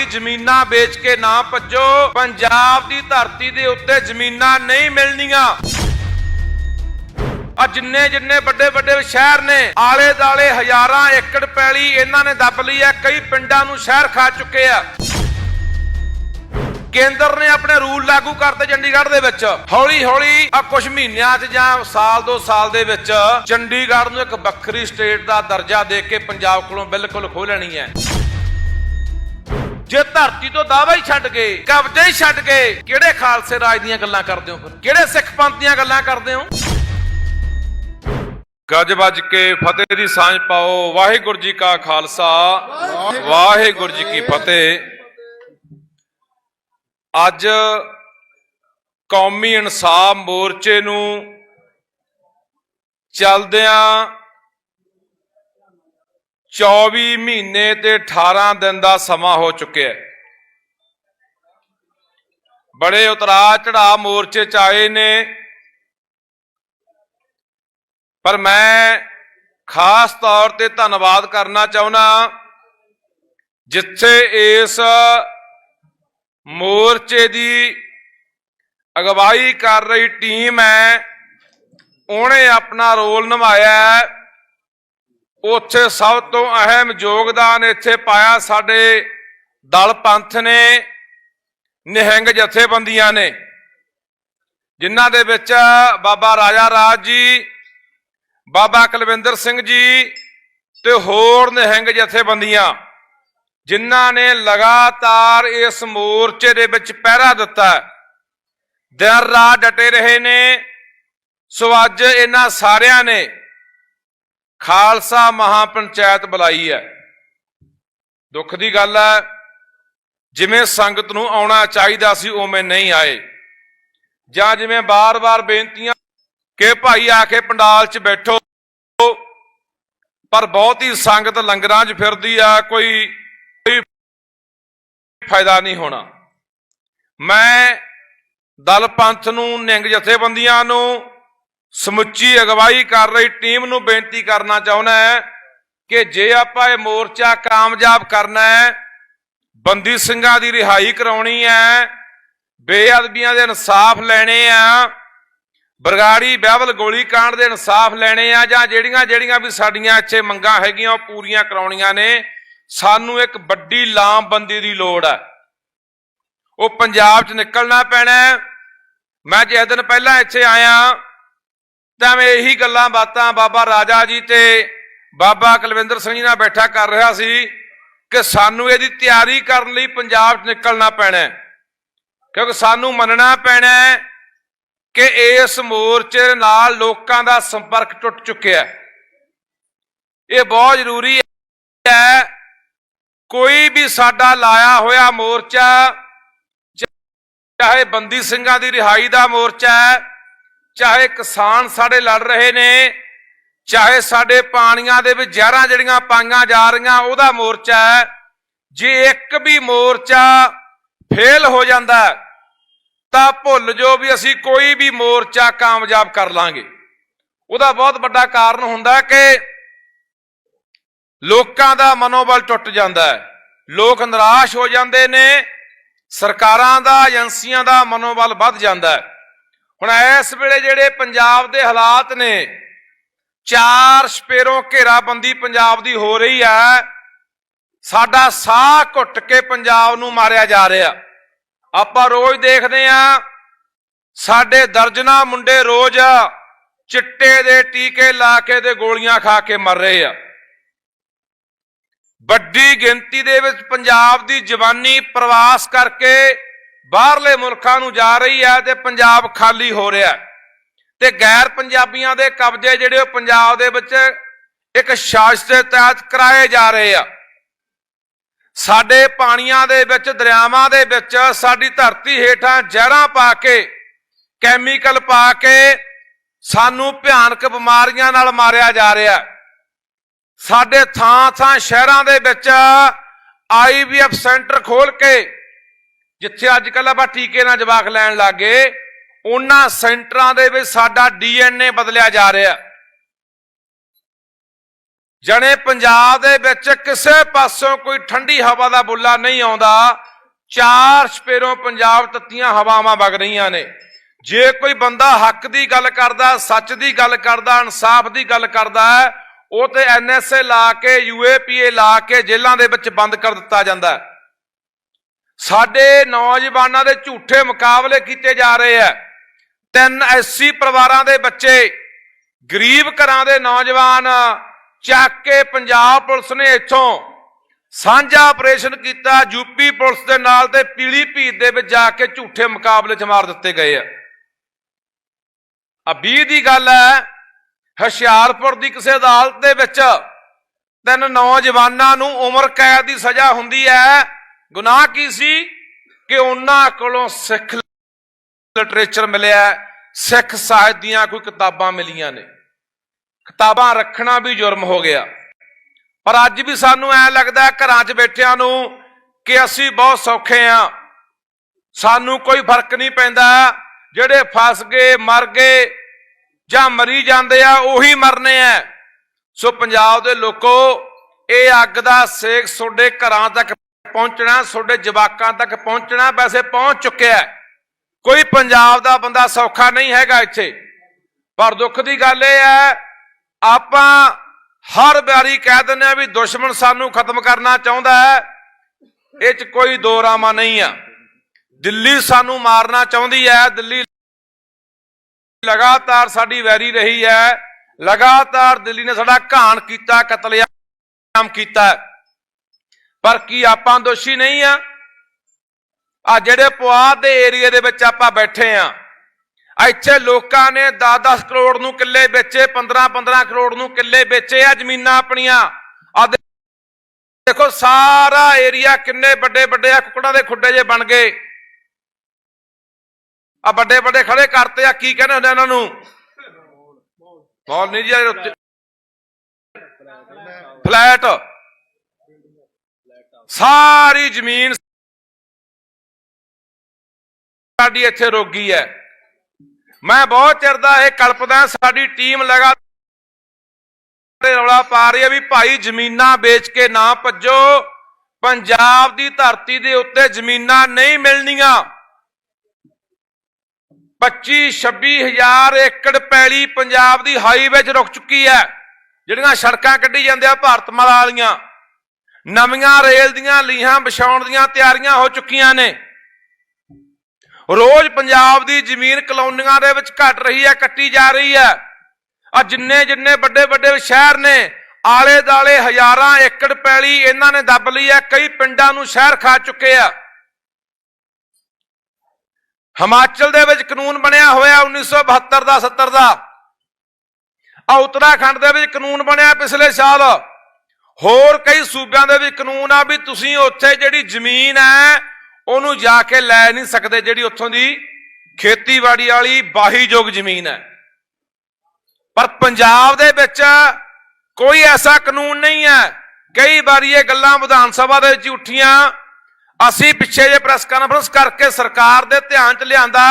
ਭਾਈ ਜ਼ਮੀਨਾਂ ਵੇਚ ਕੇ ਨਾ ਭੱਜੋ। ਪੰਜਾਬ ਦੀ ਧਰਤੀ ਦੇ ਉੱਤੇ ਜ਼ਮੀਨਾਂ ਨਹੀਂ ਮਿਲਣੀਆਂ। ਆ ਜਿੰਨੇ ਜਿੰਨੇ ਵੱਡੇ ਵੱਡੇ ਸ਼ਹਿਰ ਨੇ, ਆਲੇ ਦਾਲੇ ਹਜ਼ਾਰਾਂ ਏਕੜ ਪੈਲੀ ਇਹਨਾਂ ਨੇ ਦੱਬ ਲਈ ਹੈ, ਕਈ ਪਿੰਡਾਂ ਨੂੰ ਸ਼ਹਿਰ ਖਾ ਚੁੱਕੇ ਆ। ਕੇਂਦਰ ਨੇ ਆਪਣੇ ਰੂਲ ਲਾਗੂ ਕਰਤੇ ਚੰਡੀਗੜ੍ਹ ਦੇ ਵਿੱਚ। ਹੌਲੀ ਹੌਲੀ ਆ ਕੁਝ ਮਹੀਨਿਆਂ 'ਚ ਜਾਂ ਸਾਲ ਦੋ ਸਾਲ ਦੇ ਵਿੱਚ ਚੰਡੀਗੜ੍ਹ ਨੂੰ ਇੱਕ ਵੱਖਰੀ ਸਟੇਟ ਦਾ ਦਰਜਾ ਦੇ ਕੇ ਪੰਜਾਬ ਕੋਲੋਂ ਬਿਲਕੁਲ ਖੋਹ ਲੈਣੀ ਹੈ। ਜੇ ਧਰਤੀ ਤੋਂ ਦਾਵਾ ਹੀ ਛੱਡ ਗਏ, ਕਬਜ਼ਾ ਹੀ ਛੱਡ ਗਏ, ਕਿਹੜੇ ਖਾਲਸੇ ਰਾਜ ਦੀਆਂ ਗੱਲਾਂ ਕਰਦੇ ਹੋ ਫਿਰ? ਕਿਹੜੇ ਸਿੱਖ ਪੰਥ ਦੀਆਂ ਗੱਲਾਂ ਕਰਦੇ ਹੋ? ਗੱਜ ਵੱਜ ਕੇ ਫਤਿਹ ਦੀ ਸਾਂਝ ਪਾਓ, ਵਾਹਿਗੁਰੂ ਜੀ ਕਾ ਖਾਲਸਾ। ਵਾਹਿਗੁਰੂ ਜੀ ਕੀ ਫਤਿਹ। ਅੱਜ ਕੌਮੀ ਇਨਸਾਫ ਮੋਰਚੇ ਨੂੰ ਚਲਦਿਆਂ 24 ਮਹੀਨੇ ਤੇ 18 ਦਿਨ ਦਾ ਸਮਾਂ ਹੋ ਚੁੱਕਿਆ ਬੜੇ ਉਤਰਾ ਚੜਾ ਮੋਰਚੇ ਚ ਆਏ ਨੇ। ਪਰ ਮੈਂ ਖਾਸ ਤੌਰ ਤੇ ਧੰਨਵਾਦ ਕਰਨਾ ਚਾਹੁੰਦਾ ਜਿੱਥੇ ਇਸ ਮੋਰਚੇ ਦੀ ਅਗਵਾਈ ਕਰ ਰਹੀ ਟੀਮ ਹੈ, ਉਹਨੇ ਆਪਣਾ ਰੋਲ ਨਿਭਾਇਆ ਹੈ। ਉੱਥੇ ਸਭ ਤੋਂ ਅਹਿਮ ਯੋਗਦਾਨ ਇੱਥੇ ਪਾਇਆ ਸਾਡੇ ਦਲ ਪੰਥ ਨੇ, ਨਿਹੰਗ ਜਥੇਬੰਦੀਆਂ ਨੇ, ਜਿਨ੍ਹਾਂ ਦੇ ਵਿੱਚ ਬਾਬਾ ਰਾਜਾ ਰਾਜ ਜੀ, ਬਾਬਾ ਕੁਲਵਿੰਦਰ ਸਿੰਘ ਜੀ ਤੇ ਹੋਰ ਨਿਹੰਗ ਜਥੇਬੰਦੀਆਂ, ਜਿਨ੍ਹਾਂ ਨੇ ਲਗਾਤਾਰ ਇਸ ਮੋਰਚੇ ਦੇ ਵਿੱਚ ਪਹਿਰਾ ਦਿੱਤਾ ਹੈ। ਦਿਨ ਰਾਤ ਡਟੇ ਰਹੇ ਨੇ, ਸੋ ਅੱਜ ਇਹਨਾਂ ਸਾਰਿਆਂ ਨੇ ਖਾਲਸਾ ਮਹਾਪੰਚਾਇਤ ਬੁਲਾਈ ਹੈ। ਦੁੱਖ ਦੀ ਗੱਲ ਹੈ, ਜਿਵੇਂ ਸੰਗਤ ਨੂੰ ਆਉਣਾ ਚਾਹੀਦਾ ਸੀ, ਉਵੇਂ ਨਹੀਂ ਆਏ। ਜਾਂ ਜਿਵੇਂ ਬਾਰ-ਬਾਰ ਬੇਨਤੀਆਂ ਕਿ ਭਾਈ ਆ ਕੇ ਪੰਡਾਲ 'ਚ ਬੈਠੋ, ਪਰ ਬਹੁਤੀ ਸੰਗਤ ਲੰਗਰਾਂ 'ਚ ਫਿਰਦੀ ਆ, ਕੋਈ ਕੋਈ ਫਾਇਦਾ ਨਹੀਂ ਹੋਣਾ। ਮੈਂ ਦਲ ਪੰਥ ਨੂੰ, ਨਿੰਗ ਜਥੇਬੰਦੀਆਂ ਨੂੰ ਸਮੁੱਚੀ ਅਗਵਾਈ ਕਰ ਰਹੀ ਟੀਮ ਨੂੰ ਬੇਨਤੀ ਕਰਨਾ ਚਾਹੁੰਦਾ ਹੈ ਕਿ ਜੇ ਆਪਾਂ ਇਹ ਮੋਰਚਾ ਕਾਮਯਾਬ ਕਰਨਾ ਹੈ, ਬੰਦੀ ਸਿੰਘਾਂ ਦੀ ਰਿਹਾਈ ਕਰਾਉਣੀ ਹੈ, ਬੇਅਦਬੀਆਂ ਦੇ ਇਨਸਾਫ ਲੈਣੇ ਆ, ਬਰਗਾੜੀ ਬਹਿਬਲ ਗੋਲੀ ਕਾਂਡ ਦੇ ਇਨਸਾਫ ਲੈਣੇ ਆ, ਜਾਂ ਜਿਹੜੀਆਂ ਜਿਹੜੀਆਂ ਵੀ ਸਾਡੀਆਂ ਇੱਥੇ ਮੰਗਾਂ ਹੈਗੀਆਂ, ਉਹ ਪੂਰੀਆਂ ਕਰਾਉਣੀਆਂ ਨੇ, ਸਾਨੂੰ ਇੱਕ ਵੱਡੀ ਲਾਮਬੰਦੀ ਦੀ ਲੋੜ ਹੈ। ਉਹ ਪੰਜਾਬ 'ਚ ਨਿਕਲਣਾ ਪੈਣਾ ਮੈਂ ਜੇ ਦਿਨ ਪਹਿਲਾਂ ਇੱਥੇ ਆਇਆ ਤਾਂ ਮੈਂ ਇਹੀ ਗੱਲਾਂ ਬਾਤਾਂ ਬਾਬਾ ਰਾਜਾ ਜੀ ਤੇ ਬਾਬਾ ਕੁਲਵਿੰਦਰ ਸਿੰਘ ਜੀ ਨਾਲ ਬੈਠਾ ਕਰ ਰਿਹਾ ਸੀ ਕਿ ਸਾਨੂੰ ਇਹਦੀ ਤਿਆਰੀ ਕਰਨ ਲਈ ਪੰਜਾਬ 'ਚ ਨਿਕਲਣਾ ਪੈਣਾ ਕਿਉਂਕਿ ਸਾਨੂੰ ਮੰਨਣਾ ਪੈਣਾ ਕਿ ਇਸ ਮੋਰਚੇ ਦੇ ਨਾਲ ਲੋਕਾਂ ਦਾ ਸੰਪਰਕ ਟੁੱਟ ਚੁੱਕਿਆ ਇਹ ਬਹੁਤ ਜ਼ਰੂਰੀ ਹੈ ਕੋਈ ਵੀ ਸਾਡਾ ਲਾਇਆ ਹੋਇਆ ਮੋਰਚਾ, ਚਾਹੇ ਬੰਦੀ ਸਿੰਘਾਂ ਦੀ ਰਿਹਾਈ ਦਾ ਮੋਰਚਾ ਹੈ ਚਾਹੇ ਕਿਸਾਨ ਸਾਡੇ ਲੜ ਰਹੇ ਨੇ, ਚਾਹੇ ਸਾਡੇ ਪਾਣੀਆਂ ਦੇ ਵਿੱਚ ਜ਼ਹਿਰਾਂ ਜਿਹੜੀਆਂ ਪਾਈਆਂ ਜਾ ਰਹੀਆਂ, ਉਹਦਾ ਮੋਰਚਾ ਹੈ। ਜੇ ਇੱਕ ਵੀ ਮੋਰਚਾ ਫੇਲ ਹੋ ਜਾਂਦਾ ਤਾਂ ਭੁੱਲ ਜੋ ਵੀ ਅਸੀਂ ਕੋਈ ਵੀ ਮੋਰਚਾ ਕਾਮਯਾਬ ਕਰ ਲਾਂਗੇ। ਉਹਦਾ ਬਹੁਤ ਵੱਡਾ ਕਾਰਨ ਹੁੰਦਾ ਕਿ ਲੋਕਾਂ ਦਾ ਮਨੋਬਲ ਟੁੱਟ ਜਾਂਦਾ ਹੈ। ਲੋਕ ਨਿਰਾਸ਼ ਹੋ ਜਾਂਦੇ ਨੇ, ਸਰਕਾਰਾਂ ਦਾ, ਏਜੰਸੀਆਂ ਦਾ ਮਨੋਬਲ ਵੱਧ ਜਾਂਦਾ ਹੈ। ਹੁਣ ਇਸ ਵੇਲੇ ਜਿਹੜੇ ਪੰਜਾਬ ਦੇ ਹਾਲਾਤ ਨੇ, ਚਾਰ ਸਪੇਰੋਂ ਘੇਰਾਬੰਦੀ ਪੰਜਾਬ ਦੀ ਹੋ ਰਹੀ ਹੈ। ਸਾਡਾ ਸਾਹ ਘੁੱਟ ਕੇ ਪੰਜਾਬ ਨੂੰ ਮਾਰਿਆ ਜਾ ਰਿਹਾ। ਆਪਾਂ ਰੋਜ਼ ਦੇਖਦੇ ਆ ਸਾਡੇ ਦਰਜਨਾ ਮੁੰਡੇ ਰੋਜ਼ ਚਿੱਟੇ ਦੇ ਟੀਕੇ ਲਾ ਕੇ ਤੇ ਗੋਲੀਆਂ ਖਾ ਕੇ ਮਰ ਰਹੇ ਆ। ਵੱਡੀ ਗਿਣਤੀ ਦੇ ਵਿੱਚ ਪੰਜਾਬ ਦੀ ਜਵਾਨੀ ਪ੍ਰਵਾਸ ਕਰਕੇ ਬਾਹਰਲੇ ਮੁਲਕਾਂ ਨੂੰ ਜਾ ਰਹੀ ਹੈ ਤੇ ਪੰਜਾਬ ਖਾਲੀ ਹੋ ਰਿਹਾ ਤੇ ਗੈਰ ਪੰਜਾਬੀਆਂ ਦੇ ਕਬਜ਼ੇ ਜਿਹੜੇ ਉਹ ਪੰਜਾਬ ਦੇ ਵਿੱਚ ਇੱਕ ਸ਼ਾਸਤ ਦੇ ਤਹਿਤ ਕਰਾਏ ਜਾ ਰਹੇ ਆ। ਸਾਡੇ ਪਾਣੀਆਂ ਦੇ ਵਿੱਚ, ਦਰਿਆਵਾਂ ਦੇ ਵਿੱਚ ਸਾਡੀ ਧਰਤੀ ਹੇਠਾਂ ਜ਼ਹਿਰਾਂ ਪਾ ਕੇ, ਕੈਮੀਕਲ ਪਾ ਕੇ ਸਾਨੂੰ ਭਿਆਨਕ ਬਿਮਾਰੀਆਂ ਨਾਲ ਮਾਰਿਆ ਜਾ ਰਿਹਾ ਸਾਡੇ ਥਾਂ ਥਾਂ ਸ਼ਹਿਰਾਂ ਦੇ ਵਿੱਚ ਆਈਵੀਐਫ ਸੈਂਟਰ ਖੋਲ ਕੇ ਜਿੱਥੇ ਅੱਜ ਕੱਲ੍ਹ ਆਪਾਂ ਟੀਕੇ ਨਾਲ ਜਵਾਕ ਲੈਣ ਲੱਗੇ ਉਹਨਾਂ ਸੈਂਟਰਾਂ ਦੇ ਵਿੱਚ ਸਾਡਾ ਡੀਐਨਏ ਬਦਲਿਆ ਜਾ ਰਿਹਾ। ਜਣੇ ਪੰਜਾਬ ਦੇ ਵਿੱਚ ਕਿਸੇ ਪਾਸੋਂ ਕੋਈ ਠੰਡੀ ਹਵਾ ਦਾ ਬੁੱਲਾ ਨਹੀਂ ਆਉਂਦਾ, ਚਾਰ ਸਪੇਰੋਂ ਪੰਜਾਬ ਤੱਤੀਆਂ ਹਵਾਵਾਂ ਵਗ ਰਹੀਆਂ ਨੇ। ਜੇ ਕੋਈ ਬੰਦਾ ਹੱਕ ਦੀ ਗੱਲ ਕਰਦਾ, ਸੱਚ ਦੀ ਗੱਲ ਕਰਦਾ, ਇਨਸਾਫ ਦੀ ਗੱਲ ਕਰਦਾ ਹੈ ਉਹ ਤੇ ਐਨਐਸਏ ਲਾ ਕੇ ਯੂਏਪੀਏ ਲਾ ਕੇ ਜੇਲ੍ਹਾਂ ਦੇ ਵਿੱਚ ਬੰਦ ਕਰ ਦਿੱਤਾ ਜਾਂਦਾ। ਹੈ ਸਾਡੇ ਨੌਜਵਾਨਾਂ ਦੇ ਝੂਠੇ ਮੁਕਾਬਲੇ ਕੀਤੇ ਜਾ ਰਹੇ ਆ। ਤਿੰਨ ਐਸੀ ਪਰਿਵਾਰਾਂ ਦੇ ਬੱਚੇ, ਗਰੀਬ ਘਰਾਂ ਦੇ ਨੌਜਵਾਨ ਚੱਕ ਕੇ ਪੰਜਾਬ ਪੁਲਿਸ ਨੇ ਇੱਥੋਂ ਸਾਂਝਾ ਆਪਰੇਸ਼ਨ ਕੀਤਾ। ਯੂਪੀ ਪੁਲਿਸ ਦੇ ਨਾਲ ਤੇ ਪੀਲੀ ਭੀਤ ਦੇ ਵਿੱਚ ਜਾ ਕੇ ਝੂਠੇ ਮੁਕਾਬਲੇ 'ਚ ਮਾਰ ਦਿੱਤੇ ਗਏ ਆ। ਆ 20 ਦੀ ਗੱਲ ਹੈ, ਹੁਸ਼ਿਆਰਪੁਰ ਦੀ ਕਿਸੇ ਅਦਾਲਤ ਦੇ ਵਿੱਚ ਤਿੰਨ ਨੌਜਵਾਨਾਂ ਨੂੰ ਉਮਰ ਕੈਦ ਦੀ ਸਜ਼ਾ ਹੁੰਦੀ ਹੈ। ਗੁਨਾਹ ਕੀ ਸੀ? ਕਿ ਉਹਨਾਂ ਕੋਲੋਂ ਸਿੱਖ ਲਿਟਰੇਚਰ ਮਿਲਿਆ ਸਿੱਖ ਸਾਹਿਤ ਦੀਆਂ ਕੋਈ ਕਿਤਾਬਾਂ ਮਿਲੀਆਂ ਨੇ। ਕਿਤਾਬਾਂ ਰੱਖਣਾ ਵੀ ਜੁਰਮ ਹੋ ਗਿਆ। ਪਰ ਅੱਜ ਵੀ ਸਾਨੂੰ ਐ ਲੱਗਦਾ ਘਰਾਂ 'ਚ ਬੈਠਿਆਂ ਨੂੰ ਕਿ ਅਸੀਂ ਬਹੁਤ ਸੌਖੇ ਆ ਸਾਨੂੰ ਕੋਈ ਫ਼ਰਕ ਨਹੀਂ ਪੈਂਦਾ। ਜਿਹੜੇ ਫਸ ਗਏ, ਮਰ ਗਏ ਜਾਂ ਮਰੀ ਜਾਂਦੇ ਆ, ਉਹੀ ਮਰਨੇ ਆ। ਸੋ ਪੰਜਾਬ ਦੇ ਲੋਕੋ, ਇਹ ਅੱਗ ਦਾ ਸੇਕ ਤੁਹਾਡੇ ਘਰਾਂ ਤੱਕ ਪਹੁੰਚਣਾ, ਤੁਹਾਡੇ ਜਵਾਕਾਂ ਤੱਕ ਪਹੁੰਚਣਾ, ਵੈਸੇ ਪਹੁੰਚ ਚੁੱਕਿਆ ਕੋਈ ਪੰਜਾਬ ਦਾ ਬੰਦਾ ਸੌਖਾ ਨਹੀਂ ਹੈਗਾ ਇੱਥੇ। ਪਰ ਦੁੱਖ ਦੀ ਗੱਲ ਇਹ ਹੈ, ਆਪਾਂ ਹਰ ਵਾਰੀ ਕਹਿ ਦਿੰਦੇ ਆ ਵੀ ਦੁਸ਼ਮਣ ਸਾਨੂੰ ਖਤਮ ਕਰਨਾ ਚਾਹੁੰਦਾ ਹੈ। ਇਹ 'ਚ ਕੋਈ ਦੋ ਰਾਮਾ ਨਹੀਂ ਆ। ਦਿੱਲੀ ਸਾਨੂੰ ਮਾਰਨਾ ਚਾਹੁੰਦੀ ਹੈ। ਦਿੱਲੀ ਲਗਾਤਾਰ ਸਾਡੀ ਵੈਰੀ ਰਹੀ ਹੈ। ਲਗਾਤਾਰ ਦਿੱਲੀ ਨੇ ਸਾਡਾ ਘਾਣ ਕੀਤਾ, ਕਤਲੇਆਮ ਕੀਤਾ ਪਰ ਕੀ ਆਪਾਂ ਦੋਸ਼ੀ ਨਹੀਂ ਆ? ਆ ਜਿਹੜੇ ਪੁਆਧ ਦੇ ਏਰੀਏ ਦੇ ਵਿੱਚ ਆਪਾਂ ਬੈਠੇ ਆ ਇੱਥੇ ਲੋਕਾਂ ਨੇ 10-10 ਕਰੋੜ ਨੂੰ ਕਿੱਲੇ ਵੇਚੇ 15-15 ਕਰੋੜ ਨੂੰ ਕਿੱਲੇ ਵੇਚੇ ਆ ਜ਼ਮੀਨਾਂ ਆਪਣੀਆਂ। ਆ ਦੇਖੋ ਸਾਰਾ ਏਰੀਆ ਕਿੰਨੇ ਵੱਡੇ ਵੱਡੇ ਆ ਕੁਕੜਾਂ ਦੇ ਖੁੱਡੇ ਜੇ ਬਣ ਗਏ। ਆ ਵੱਡੇ ਵੱਡੇ ਖੜੇ ਕਰਤੇ ਆ ਕੀ ਕਹਿੰਦੇ ਹੁੰਦੇ ਇਹਨਾਂ ਨੂੰ? ਮੌਲ ਨਹੀਂ ਜੀ ਫਲੈਟ। ਸਾਰੀ ਜ਼ਮੀਨ ਸਾਡੀ ਇੱਥੇ ਰੋਗੀ ਹੈ। ਮੈਂ ਬਹੁਤ ਚਿਰ ਦਾ ਇਹ ਕਲਪਦਾ ਸਾਡੀ ਟੀਮ ਲਗਾਤਾਰ ਰੌਲਾ ਪਾ ਰਹੀ ਹੈ ਵੀ ਭਾਈ ਜ਼ਮੀਨਾਂ ਵੇਚ ਕੇ ਨਾ ਭੱਜੋ। ਪੰਜਾਬ ਦੀ ਧਰਤੀ ਦੇ ਉੱਤੇ ਜ਼ਮੀਨਾਂ ਨਹੀਂ ਮਿਲਣੀਆਂ। 25 26000 ਏਕੜ ਪੈਲੀ ਪੰਜਾਬ ਦੀ ਹਾਈਵੇ 'ਚ ਰੁਕ ਚੁੱਕੀ ਹੈ। ਜਿਹੜੀਆਂ ਸੜਕਾਂ ਕੱਢੀ ਜਾਂਦੇ ਆ ਭਾਰਤਮਾਲਾ ਵਾਲੀਆਂ। ਨਵੀਆਂ ਰੇਲ ਦੀਆਂ ਲੀਹਾਂ ਵਿਛਾਉਣ ਦੀਆਂ ਤਿਆਰੀਆਂ ਹੋ ਚੁੱਕੀਆਂ ਨੇ। ਰੋਜ਼ ਪੰਜਾਬ ਦੀ ਜ਼ਮੀਨ ਕਲੋਨੀਆਂ ਦੇ ਵਿੱਚ ਘਟ ਰਹੀ ਹੈ, ਕੱਟੀ ਜਾ ਰਹੀ ਹੈ। ਆ ਜਿੰਨੇ ਜਿੰਨੇ ਵੱਡੇ ਵੱਡੇ ਸ਼ਹਿਰ ਨੇ, ਆਲੇ ਦਾਲੇ ਹਜ਼ਾਰਾਂ ਏਕੜ ਪੈਲੀ ਇਹਨਾਂ ਨੇ ਦੱਬ ਲਈ ਹੈ, ਕਈ ਪਿੰਡਾਂ ਨੂੰ ਸ਼ਹਿਰ ਖਾ ਚੁੱਕੇ ਆ। ਹਿਮਾਚਲ ਦੇ ਵਿੱਚ ਕਾਨੂੰਨ ਬਣਿਆ ਹੋਇਆ 1972 ਦਾ 70 ਦਾ। ਆ ਉੱਤਰਾਖੰਡ ਦੇ ਵਿੱਚ ਕਾਨੂੰਨ ਬਣਿਆ ਪਿਛਲੇ ਸਾਲ। ਹੋਰ ਕਈ ਸੂਬਿਆਂ ਦੇ ਵੀ ਕਾਨੂੰਨ ਆ ਵੀ ਤੁਸੀਂ ਉੱਥੇ ਜਿਹੜੀ ਜ਼ਮੀਨ ਹੈ, ਉਹਨੂੰ ਜਾ ਕੇ ਲੈ ਨਹੀਂ ਸਕਦੇ, ਜਿਹੜੀ ਉੱਥੋਂ ਦੀ ਖੇਤੀਬਾੜੀ ਵਾਲੀ ਬਾਹੀਯੋਗ ਜ਼ਮੀਨ ਹੈ। ਪਰ ਪੰਜਾਬ ਦੇ ਵਿੱਚ ਕੋਈ ਐਸਾ ਕਾਨੂੰਨ ਨਹੀਂ ਹੈ। ਕਈ ਵਾਰੀ ਇਹ ਗੱਲਾਂ ਵਿਧਾਨ ਸਭਾ ਦੇ ਵਿੱਚ ਉੱਠੀਆਂ। ਅਸੀਂ ਪਿੱਛੇ ਜੇ ਪ੍ਰੈਸ ਕਾਨਫਰੰਸ ਕਰਕੇ ਸਰਕਾਰ ਦੇ ਧਿਆਨ 'ਚ ਲਿਆਂਦਾ